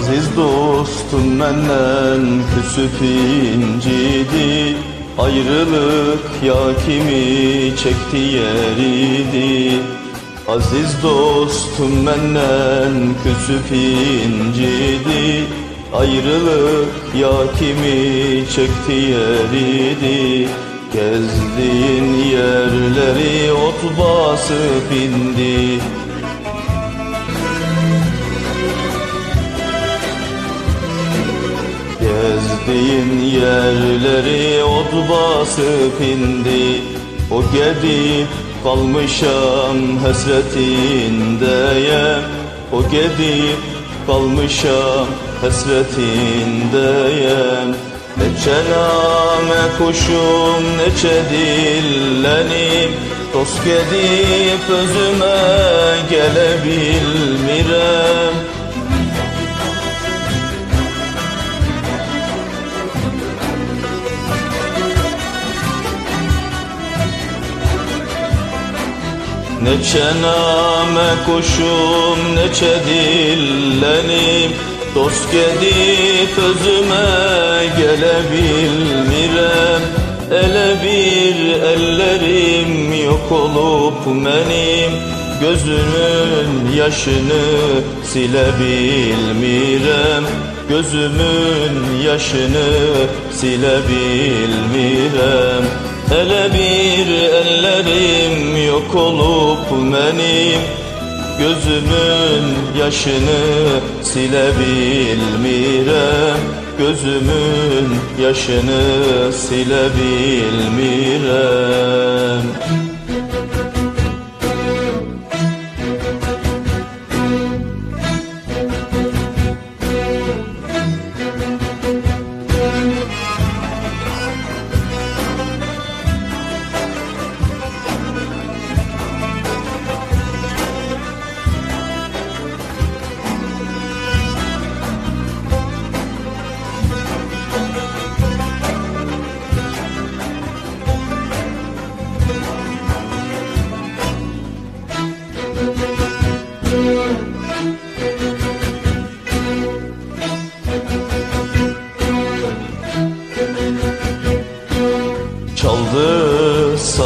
Aziz dostum menden küsüp incidi Ayrılık ya kimi çekti yeridi Aziz dostum menden küsüp incidi Ayrılık ya kimi çekti yeridi Gezdiğin yerleri ot basıp indi Gezdiğin yerleri ot basıp indi. O gedip kalmışam hasretindeyem O gedip kalmışam hasretindeyem Ne çename kuşum ne çedillenim. Dost gedip özüme gelebilmirem Ne çename kuşum ne çedillenim. Dost gedip özüme gelebilmirem. Ele bir ellerim yok olup benim. Gözümün yaşını silebilmirem. Gözümün yaşını silebilmirem Hele bir ellerim yok olup benim. Gözümün yaşını silebilmirem. Gözümün yaşını silebilmirem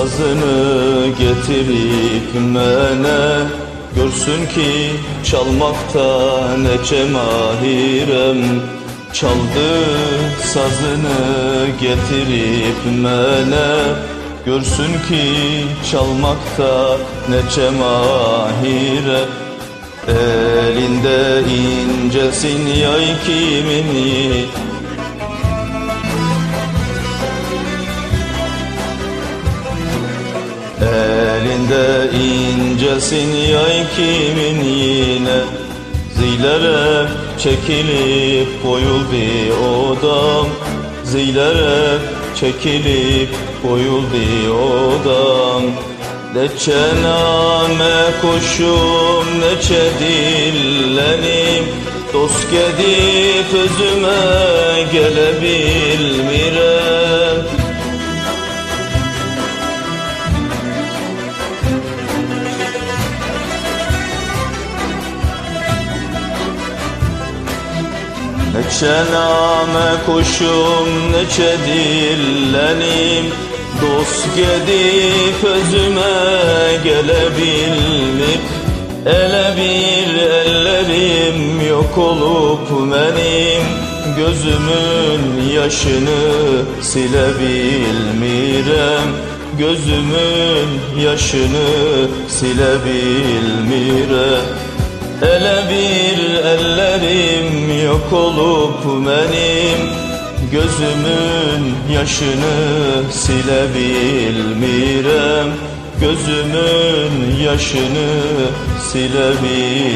sazını getirip mene Görsün ki çalmakta ne cemahirem Çaldı sazını getirip mene Görsün ki çalmakta ne cemahire Elinde incesin yay kimin incesin yay kimin yine? Zilere çekilip koyuldu odam. Zilere çekilip koyuldu odam. Ne çename kuşum ne çedillenim. Dost gedip özüme gelebilmirem Ne çename kuşum ne çedillenim Dost gedip özüme gelebilmir Ele bir ellerim yok olup benim. Gözümün yaşını silebilmirem. Gözümün yaşını silebilmirem. Ele bir ellerim yok olup benim Gözümün yaşını silebilmirem. Gözümün yaşını silebilmirem